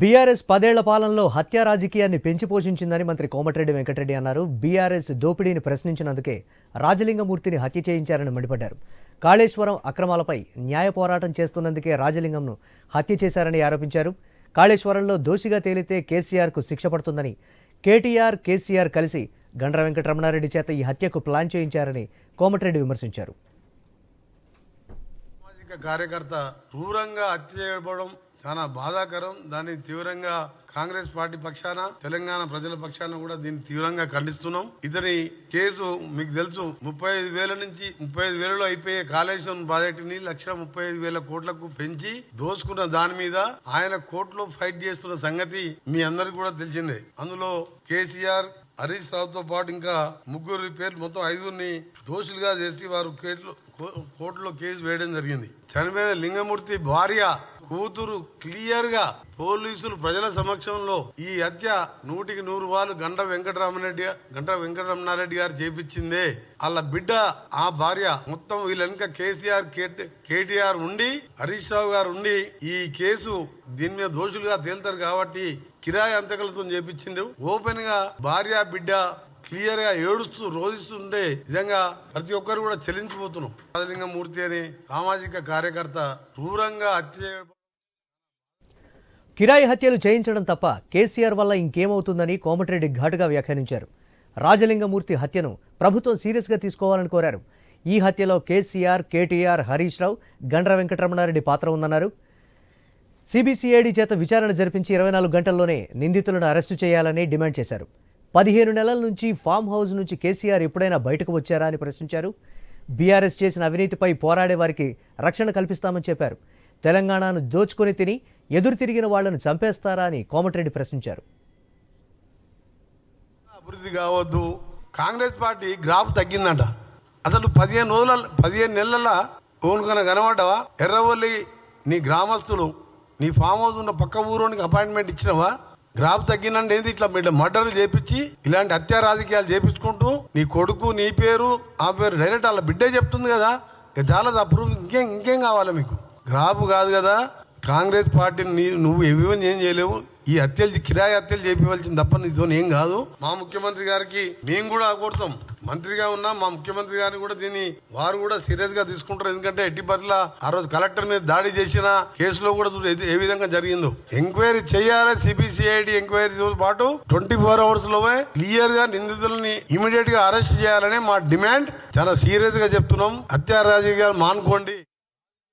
BRS పదేళ్ళ పాలనలో హత్యా రాజకీయాన్ని పెంచి పోషించిందని మంత్రి కోమటిరెడ్డి వెంకటరెడ్డి అన్నారు. బీఆర్ఎస్ దోపిడీని ప్రశ్నించినందుకే రాజలింగమూర్తిని హత్య చేయించారని మండిపడ్డారు. కాళేశ్వరం అక్రమాలపై న్యాయ పోరాటం చేస్తున్నందుకే రాజలింగంను హత్య చేశారని ఆరోపించారు. కాళేశ్వరంలో దోషిగా తేలితే కేసీఆర్కు శిక్ష పడుతుందని కేటీఆర్ కేసీఆర్ కలిసి గండ్ర వెంకటరమణారెడ్డి చేత ఈ హత్యకు ప్లాన్ చేయించారని కోమటిరెడ్డి విమర్శించారు. కార్యకర్త క్రూరంగా హత్య చేయబడడం చాలా బాధాకరం. దాన్ని తీవ్రంగా కాంగ్రెస్ పార్టీ పక్షాన తెలంగాణ ప్రజల పక్షాన కూడా దీన్ని తీవ్రంగా ఖండిస్తున్నాం. ఇతని కేసు మీకు తెలుసు ముప్పై ఐదు వేల నుంచి ముప్పై ఐదు వేలలో అయిపోయే కాళేశ్వరం ప్రాజెక్టుని లక్ష ముప్పై ఐదు వేల కోట్లకు పెంచి దోచుకున్న దాని మీద ఆయన కోర్టులో ఫైట్ చేస్తున్న సంగతి మీ అందరికి కూడా తెలిసిందే. అందులో కేసీఆర్ హరీష్ రావుతో పాటు ఇంకా ముగ్గురు పేర్లు మొత్తం ఐదుగురిని దోషులుగా చేసి వారు కో- కోర్టులో కేసు వేయడం జరిగింది. చనిపోయిన లింగమూర్తి భార్య కూతురు క్లియర్గా పోలీసులు ప్రజల సమక్షంలో ఈ హత్య నూటికి నూరు వాళ్ళు గంట వెంకటరామరెడ్డి గంట వెంకటరమణారెడ్డి గారు చేపించిందే. వాళ్ళ బిడ్డ ఆ భార్య మొత్తం వీళ్ళనుక కేసీఆర్ కేటీఆర్ ఉండి హరీష్ రావు గారు ఉండి ఈ కేసు దీని మీద దోషులుగా తేలుతారు కాబట్టి కిరాయి అంతకలతో చేపించిండు ఓపెన్గా భార్య బిడ్డ క్లియర్గా ఏడుస్తూ రోధిస్తుంటే నిజంగా ప్రతి ఒక్కరు కూడా చెల్లించిపోతున్నాం రాజలింగమూర్తి అని సామాజిక కార్యకర్త క్రూరంగా హత్య కిరాయి హత్యలు చేయించడం తప్ప కేసీఆర్ వల్ల ఇంకేమవుతుందని కోమటిరెడ్డి ఘాటుగా వ్యాఖ్యానించారు. రాజలింగమూర్తి హత్యను ప్రభుత్వం సీరియస్గా తీసుకోవాలని కోరారు. ఈ హత్యలో కేసీఆర్ కేటీఆర్ హరీష్ రావు గండ్ర వెంకటరమణారెడ్డి పాత్ర ఉందన్నారు. సిబిసిఐడి చేత విచారణ జరిపించి ఇరవై నాలుగు గంటల్లోనే నిందితులను అరెస్టు చేయాలని డిమాండ్ చేశారు. పదిహేను నెలల నుంచి ఫామ్ హౌస్ నుంచి కేసీఆర్ ఎప్పుడైనా బయటకు వచ్చారా అని ప్రశ్నించారు. బీఆర్ఎస్ చేసిన అవినీతిపై పోరాడే వారికి రక్షణ కల్పిస్తామని చెప్పారు. తెలంగాణను దోచుకొని తిని ఎదురు తిరిగిన వాళ్ళను చంపేస్తారా అని కోమటిరెడ్డి ప్రశ్నించారు. అభివృద్ధి కావద్దు. కాంగ్రెస్ పార్టీ గ్రాఫ్ తగ్గిందంట. అసలు పదిహేను రోజుల పదిహేను నెలల ఓనుకన కనబడ్డావా? ఎర్రవల్లి నీ గ్రామస్తులు నీ ఫామ్ హౌస్ ఉన్న పక్క ఊరోనికి అపాయింట్మెంట్ ఇచ్చినవా? గ్రాఫ్ తగ్గిందంటే ఏంది? ఇట్లా ఇట్లా మర్డర్లు చేపించి ఇలాంటి హత్యా రాజకీయాలు చేపించుకుంటూ నీ కొడుకు నీ పేరు ఆ పేరు డైరెక్ట్ వాళ్ళ బిడ్డే చెప్తుంది కదా? చాలా అప్రూవ్ ఇంకేం ఇంకేం కావాలి మీకు? గ్రాఫ్ కాదు కదా? కాంగ్రెస్ పార్టీని నీ- నువ్వు ఏమేమి ఏం చేయలేవు? ఈ హత్యలు కిరాయి హత్యలు చేపించాల్సింది తప్ప నీతో ఏం కాదు. మా ముఖ్యమంత్రి గారికి మేము కూడా కోరుతాం మంత్రిగా ఉన్నా మా ముఖ్యమంత్రి గారిని కూడా దీన్ని వారు కూడా సీరియస్గా తీసుకుంటారు. ఎందుకంటే ఎట్టి పట్ల ఆ రోజు కలెక్టర్ మీద దాడి చేసిన కేసులో కూడా ఏ- విధంగా జరిగిందో. ఎంక్వైరీ చేయాలి సిబిసిఐడి ఎంక్వైరీతో పాటు ట్వంటీ ఫోర్ అవర్స్లోనే క్లియర్గా నిందితులని ఇమీడియట్గా అరెస్ట్ చేయాలని మా డిమాండ్. చాలా సీరియస్గా చెప్తున్నాం. హత్యా రాజకీయాలు మానుకోండి.